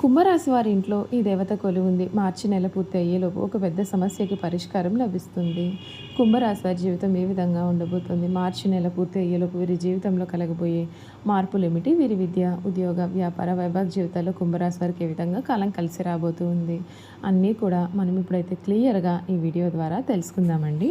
కుంభరాశి వారి ఇంట్లో ఈ దేవత కొలువుంది మార్చి నెల పూర్తి అయ్యేలోపు ఒక పెద్ద సమస్యకి పరిష్కారం లభిస్తుంది. కుంభరాశి వారి జీవితం ఏ విధంగా ఉండబోతుంది? మార్చి నెల పూర్తి అయ్యేలోపు వీరి జీవితంలో కలగబోయే మార్పులు ఏమిటి? వీరి విద్య ఉద్యోగ వ్యాపార వైభాగ జీవితాల్లో కుంభరాశి వారికి ఏ విధంగా కాలం కలిసి రాబోతుంది? అన్నీ కూడా మనం ఇప్పుడైతే క్లియర్గా ఈ వీడియో ద్వారా తెలుసుకుందామండి.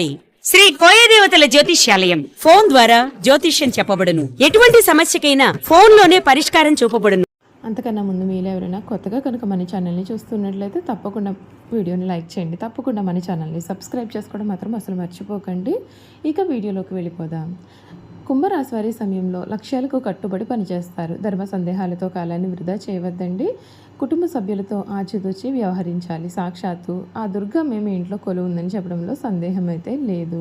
శ్రీ కోయదేవతల జ్యోతిష్యాలయం. ఫోన్ ద్వారా జ్యోతిష్యం చెప్పబడును. ఎటువంటి సమస్యకైనా ఫోన్లోనే పరిష్కారం చూపబడును. అంతకన్నా ముందు మీలో ఎవరైనా కొత్తగా కనుక మన ఛానల్ని చూస్తున్నట్లయితే తప్పకుండా వీడియోని లైక్ చేయండి. తప్పకుండా మన ఛానల్ని సబ్స్క్రైబ్ చేసుకోవడం మాత్రం అసలు మర్చిపోకండి. ఇక వీడియోలోకి వెళ్ళిపోదాం. కుంభరాశి వారి సమయంలో లక్ష్యాలకు కట్టుబడి పనిచేస్తారు. ధర్మ సందేహాలతో కాలాన్ని వృధా చేయవద్దండి. కుటుంబ సభ్యులతో ఆచితూచి వ్యవహరించాలి. సాక్షాత్తు ఆ దుర్గమ్మ మీ ఇంట్లో కొలువు ఉందని చెప్పడంలో సందేహం అయితే లేదు.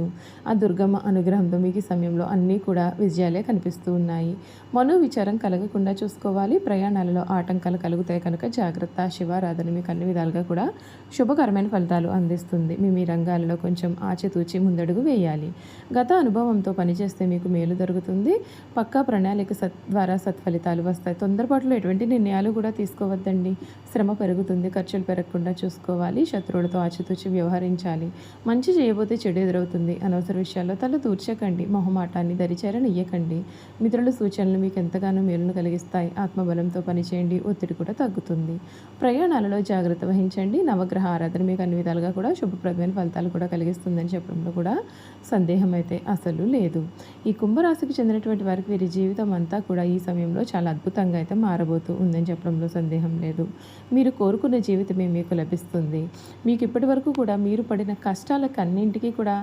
ఆ దుర్గమ్మ అనుగ్రహంతో మీకు సమయంలో అన్నీ కూడా విజయాలే కనిపిస్తూ ఉన్నాయి. మనో విచారం కలగకుండా చూసుకోవాలి. ప్రయాణాలలో ఆటంకాలు కలుగుతాయి కనుక జాగ్రత్త. శివారాధన మీకు అన్ని విధాలుగా కూడా శుభకరమైన ఫలితాలు అందిస్తుంది. మీ మీ రంగాలలో కొంచెం ఆచితూచి ముందడుగు వేయాలి. గత అనుభవంతో పనిచేస్తే మీకు మేలు జరుగుతుంది పక్కా ప్రణాళిక సత్ ద్వారా సత్ఫలితాలు వస్తాయి. తొందరపాటులో ఎటువంటి నిర్ణయాలు కూడా తీసుకోవద్దండి. శ్రమ పెరుగుతుంది ఖర్చులు పెరగకుండా చూసుకోవాలి శత్రువులతో ఆచితూచి వ్యవహరించాలి మంచి చేయబోతే చెడు ఎదురవుతుంది. అనవసర విషయాల్లో తల దూర్చకండి మొహమాటాన్ని దరిచేరనియ్యకండి మిత్రుల సూచనలు మీకు ఎంతగానో మేలును కలిగిస్తాయి. ఆత్మబలంతో పనిచేయండి ఒత్తిడి కూడా తగ్గుతుంది. ప్రయాణాలలో జాగ్రత్త వహించండి. నవగ్రహ ఆరాధన మీకు అన్ని విధాలుగా కూడా శుభప్రదమైన ఫలితాలు కూడా కలిగిస్తుందని చెప్పడంలో కూడా సందేహం అయితే అసలు లేదు. ఈ కుంభరాశికి చెందినటువంటి వారికి వీరి జీవితం అంతా కూడా ఈ సమయంలో చాలా అద్భుతంగా అయితే మారబోతూ ఉందని చెప్పడంలో సందేహం లేదు. మీరు కోరుకున్న జీవితమే మీకు లభిస్తుంది. మీకు ఇప్పటి వరకు కూడా మీరు పడిన కష్టాలకన్నింటికీ కూడా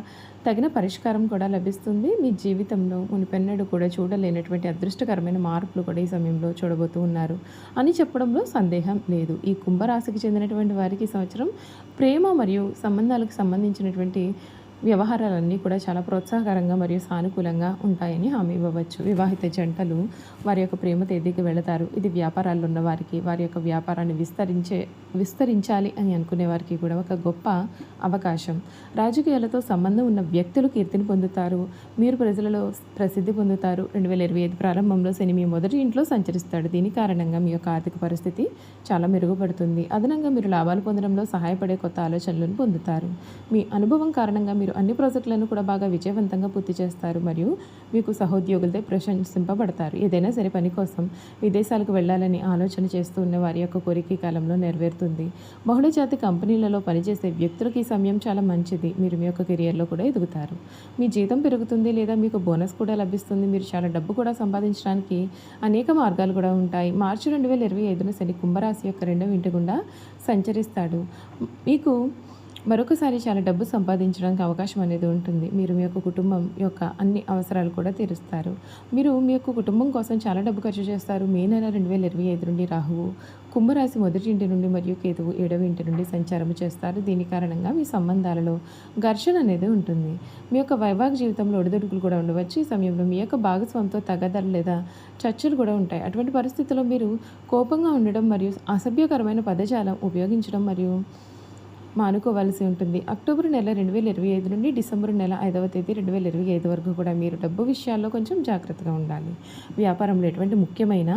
తగిన పరిష్కారం కూడా లభిస్తుంది. మీ జీవితంలో మునిపెన్నడు కూడా చూడలేనటువంటి అదృష్టకరమైన మార్పులు కూడా ఈ సమయంలో చూడబోతూ ఉన్నారు. అని చెప్పడంలో సందేహం లేదు. ఈ కుంభరాశికి చెందినటువంటి వారికి సంవత్సరం ప్రేమ మరియు సంబంధాలకు సంబంధించినటువంటి వ్యవహారాలన్నీ కూడా చాలా ప్రోత్సాహకరంగా మరియు సానుకూలంగా ఉంటాయని హామీ ఇవ్వవచ్చు. వివాహిత జంటలు వారి యొక్క ప్రేమ తేదీకి వెళతారు. ఇది వ్యాపారాల్లో ఉన్న వారికి వారి యొక్క వ్యాపారాన్ని విస్తరించే విస్తరించాలి అని అనుకునే వారికి కూడా ఒక గొప్ప అవకాశం. రాజకీయాలతో సంబంధం ఉన్న వ్యక్తులు కీర్తిని పొందుతారు. మీరు ప్రజలలో ప్రసిద్ధి పొందుతారు. రెండు వేల ఇరవై ఐదు ప్రారంభంలో శని మీ మొదటి ఇంట్లో సంచరిస్తాడు. దీని కారణంగా మీ యొక్క ఆర్థిక పరిస్థితి చాలా మెరుగుపడుతుంది. అదనంగా మీరు లాభాలు పొందడంలో సహాయపడే కొత్త ఆలోచనలను పొందుతారు. మీ అనుభవం కారణంగా మీరు మీరు అన్ని ప్రాజెక్టులను కూడా బాగా విజయవంతంగా పూర్తి చేస్తారు మరియు మీకు సహోద్యోగులతో ప్రశంసింపబడతారు. ఏదైనా సరే పని కోసం విదేశాలకు వెళ్ళాలని ఆలోచన చేస్తూ ఉన్న వారి యొక్క కోరిక కాలంలో నెరవేరుతుంది. బహుళజాతి కంపెనీలలో పనిచేసే వ్యక్తులకు ఈ సమయం చాలా మంచిది. మీరు మీ యొక్క కెరియర్లో కూడా ఎదుగుతారు. మీ జీతం పెరుగుతుంది లేదా మీకు బోనస్ కూడా లభిస్తుంది. మీరు చాలా డబ్బు కూడా సంపాదించడానికి అనేక మార్గాలు కూడా ఉంటాయి. మార్చి రెండు వేల ఇరవై ఐదున శని కుంభరాశి యొక్క రెండవ ఇంటి గుండా సంచరిస్తాడు. మీకు మరొకసారి చాలా డబ్బు సంపాదించడానికి అవకాశం అనేది ఉంటుంది. మీరు మీ యొక్క కుటుంబం యొక్క అన్ని అవసరాలు కూడా తీరుస్తారు. మీరు మీ యొక్క కుటుంబం కోసం చాలా డబ్బు ఖర్చు చేస్తారు. మే నెల రెండు వేల ఇరవై ఐదు నుండి రాహువు కుంభరాశి మొదటి ఇంటి నుండి మరియు కేతువు ఏడవ ఇంటి నుండి సంచారం చేస్తారు. దీని కారణంగా మీ సంబంధాలలో ఘర్షణ అనేది ఉంటుంది. మీ యొక్క వైవాహిక జీవితంలో ఒడిదుడుకులు కూడా ఉండవచ్చు. ఈ సమయంలో మీ యొక్క భాగస్వామితో తగదలు లేదా చర్చలు కూడా ఉంటాయి. అటువంటి పరిస్థితుల్లో మీరు కోపంగా ఉండడం మరియు అసభ్యకరమైన పదజాలం ఉపయోగించడం మరియు మానుకోవాల్సి ఉంటుంది. అక్టోబర్ నెల రెండు వేల ఇరవై ఐదు నుండి డిసెంబర్ నెల ఐదవ తేదీ రెండు వేల ఇరవై ఐదు వరకు కూడా మీరు డబ్బు విషయాల్లో కొంచెం జాగ్రత్తగా ఉండాలి. వ్యాపారంలో ఎటువంటి ముఖ్యమైన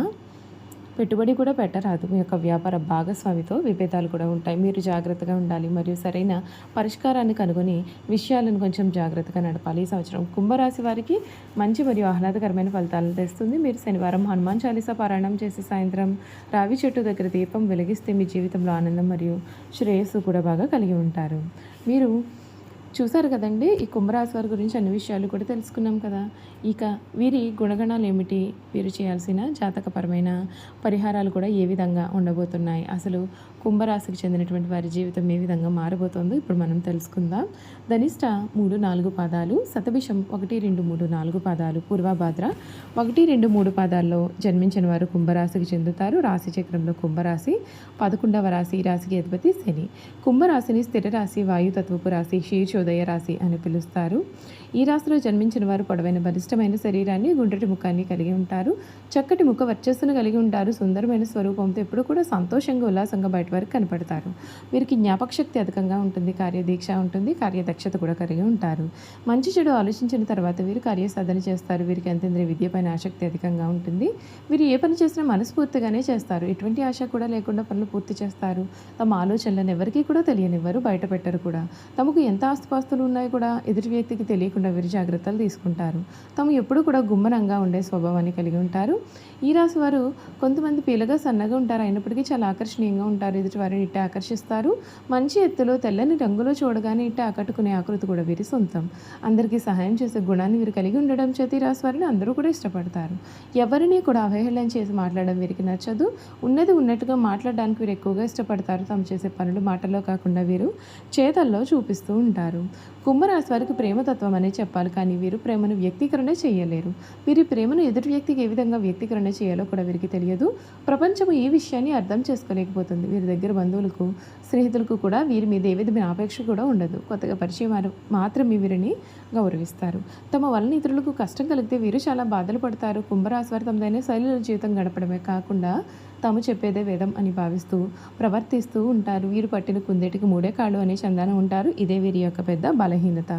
పెట్టుబడి కూడా పెట్టరాదు. మీ యొక్క వ్యాపార భాగస్వామితో విభేదాలు కూడా ఉంటాయి. మీరు జాగ్రత్తగా ఉండాలి. మరియు సరైన పరిష్కారాన్ని కనుగొని విషయాలను కొంచెం జాగ్రత్తగా నడపాలి. ఈ సంవత్సరం కుంభరాశి వారికి మంచి మరియు ఆహ్లాదకరమైన ఫలితాలను తెస్తుంది. మీరు శనివారం హనుమాన్ చాలీసా పారాయణం చేసి సాయంత్రం రావి చెట్టు దగ్గర దీపం వెలిగిస్తే మీ జీవితంలో ఆనందం మరియు శ్రేయస్సు కూడా బాగా కలిగి ఉంటారు. మీరు చూసారు కదండి ఈ కుంభరాశి వారి గురించి అన్ని విషయాలు కూడా తెలుసుకున్నాం కదా. ఇక వీరి గుణగణాలు ఏమిటి? వీరు చేయాల్సిన జాతకపరమైన పరిహారాలు కూడా ఏ విధంగా ఉండబోతున్నాయి? అసలు కుంభరాశికి చెందినటువంటి వారి జీవితం ఏ విధంగా మారబోతుందో ఇప్పుడు మనం తెలుసుకుందాం. ధనిష్ట మూడు నాలుగు పాదాలు శతభిషం ఒకటి రెండు మూడు నాలుగు పాదాలు పూర్వభాద్ర ఒకటి రెండు మూడు పాదాల్లో జన్మించిన వారు కుంభరాశికి చెందుతారు. రాశి చక్రంలో కుంభరాశి పదకొండవ రాశి రాశికి అధిపతి శని. కుంభరాశిని స్థిర రాశి వాయుతత్వపు రాశి శీర్షోదయ రాశి అని పిలుస్తారు. ఈ రాశిలో జన్మించిన వారు పొడవైన బలిష్టమైన శరీరాన్ని గుండ్రటి ముఖాన్ని కలిగి ఉంటారు. చక్కటి ముఖ వర్చస్సును కలిగి ఉంటారు. సుందరమైన స్వరూపంతో ఎప్పుడు కూడా సంతోషంగా ఉల్లాసంగా బయట వరకు కనపడతారు. వీరికి జ్ఞాపకశక్తి అధికంగా ఉంటుంది. కార్యదీక్ష ఉంటుంది. కార్యదక్షత కూడా కలిగి ఉంటారు. మంచి చెడు ఆలోచించిన తర్వాత వీరు కార్యసాధన చేస్తారు. వీరికి అంతేంద్రియ విద్యపైన ఆసక్తి అధికంగా ఉంటుంది. వీరు ఏ పని చేసినా మనస్ఫూర్తిగానే చేస్తారు. ఎటువంటి ఆశ కూడా లేకుండా పనులు పూర్తి చేస్తారు. తమ ఆలోచనలను ఎవరికీ కూడా తెలియనివ్వరు బయట పెట్టరు కూడా. తమకు ఎంత ఆస్తి ఆస్తిపాస్తులు ఉన్నాయి కూడా ఎదుటి వ్యక్తికి తెలియకుండా వీరు జాగ్రత్తలు తీసుకుంటారు. తాము ఎప్పుడూ కూడా గుమ్మనంగా ఉండే స్వభావాన్ని కలిగి ఉంటారు. ఈ రాశి వారు కొంతమంది పీలగా సన్నగా ఉంటారు. అయినప్పటికీ చాలా ఆకర్షణీయంగా ఉంటారు. ఎదుటి వారిని ఇట్టే ఆకర్షిస్తారు. మంచి ఎత్తులో తెల్లని రంగులో చూడగానే ఇట్టే ఆకట్టుకునే ఆకృతి కూడా వీరి సొంతం. అందరికీ సహాయం చేసే గుణాన్ని వీరు కలిగి ఉండడం చేతి ఈ రాశి వారిని అందరూ కూడా ఇష్టపడతారు. ఎవరిని కూడా అవహేళన చేసి మాట్లాడడం వీరికి నచ్చదు. ఉన్నది ఉన్నట్టుగా మాట్లాడడానికి వీరు ఎక్కువగా ఇష్టపడతారు. తాము చేసే పనులు మాటల్లో కాకుండా వీరు చేతల్లో చూపిస్తూ ఉంటారు. కుంభరాశి వారికి ప్రేమతత్వం అనే చెప్పాలి కానీ వీరు ప్రేమను వ్యక్తీకరణ చేయలేరు. వీరి ప్రేమను ఎదుటి వ్యక్తికి ఏ విధంగా వ్యక్తీకరణ చేయాలో కూడా వీరికి తెలియదు. ప్రపంచం ఈ విషయాన్ని అర్థం చేసుకోలేకపోతుంది. వీరి దగ్గర బంధువులకు స్నేహితులకు కూడా వీరి మీద ఏ విధమైన ఆపేక్ష కూడా ఉండదు. కొత్తగా పరిచయం వారు మాత్రమే వీరిని గౌరవిస్తారు. తమ వలన ఇతరులకు కష్టం కలిగితే వీరు చాలా బాధలు పడతారు. కుంభరాశి వారు తమదైన శైలిలో జీవితం గడపడమే కాకుండా తాము చెప్పేదే వేదం అని భావిస్తూ ప్రవర్తిస్తూ ఉంటారు. వీరు పట్టిన కుందేటికి మూడే కాళ్ళు అనే చందానం ఉంటారు. ఇదే వీరి యొక్క పెద్ద బలహీనత.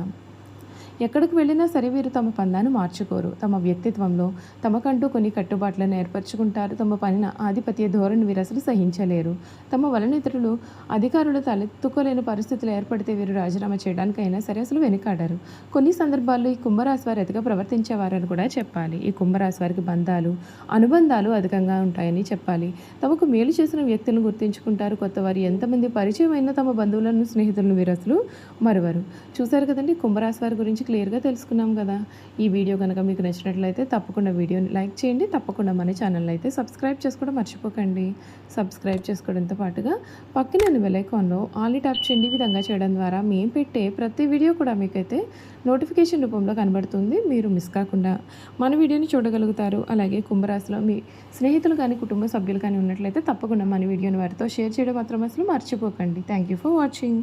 ఎక్కడికి వెళ్ళినా సరే వీరు తమ పందాన్ని మార్చుకోరు. తమ వ్యక్తిత్వంలో తమకంటూ కొన్ని కట్టుబాట్లను ఏర్పరచుకుంటారు. తమ పనిన ఆధిపత్య ధోరణి వీరు అసలు సహించలేరు. తమ వలన ఇతరులు అధికారులు తలెత్తుకోలేని పరిస్థితులు ఏర్పడితే వీరు రాజీనామా చేయడానికైనా సరే అసలు వెనుకాడరు. కొన్ని సందర్భాల్లో ఈ కుంభరాశి వారు అతిగా ప్రవర్తించేవారని కూడా చెప్పాలి. ఈ కుంభరాశి వారికి బంధాలు అనుబంధాలు అధికంగా ఉంటాయని చెప్పాలి. తమకు మేలు చేసిన వ్యక్తులను గుర్తించుకుంటారు. కొత్త వారు ఎంతమంది పరిచయం అయినా తమ బంధువులను స్నేహితులను వీరు అసలు మరువరు. చూసారు కదండి కుంభరాశి వారి గురించి క్లియర్గా తెలుసుకున్నాం కదా. ఈ వీడియో కనుక మీకు నచ్చినట్లయితే తప్పకుండా వీడియోని లైక్ చేయండి. తప్పకుండా మన ఛానల్ అయితే సబ్స్క్రైబ్ చేసుకోవడం మర్చిపోకండి. సబ్స్క్రైబ్ చేసుకోవడంతో పాటుగా పక్కన వెలైకాన్లో ఆల్ ట్యాప్ చేయండి. ఈ విధంగా చేయడం ద్వారా మేము పెట్టే ప్రతి వీడియో కూడా మీకైతే నోటిఫికేషన్ రూపంలో కనబడుతుంది. మీరు మిస్ కాకుండా మన వీడియోని చూడగలుగుతారు. అలాగే కుంభరాశిలో మీ స్నేహితులు కానీ కుటుంబ సభ్యులు కానీ ఉన్నట్లయితే తప్పకుండా మన వీడియోని వారితో షేర్ చేయడం మాత్రం అసలు మర్చిపోకండి. Thank you for watching.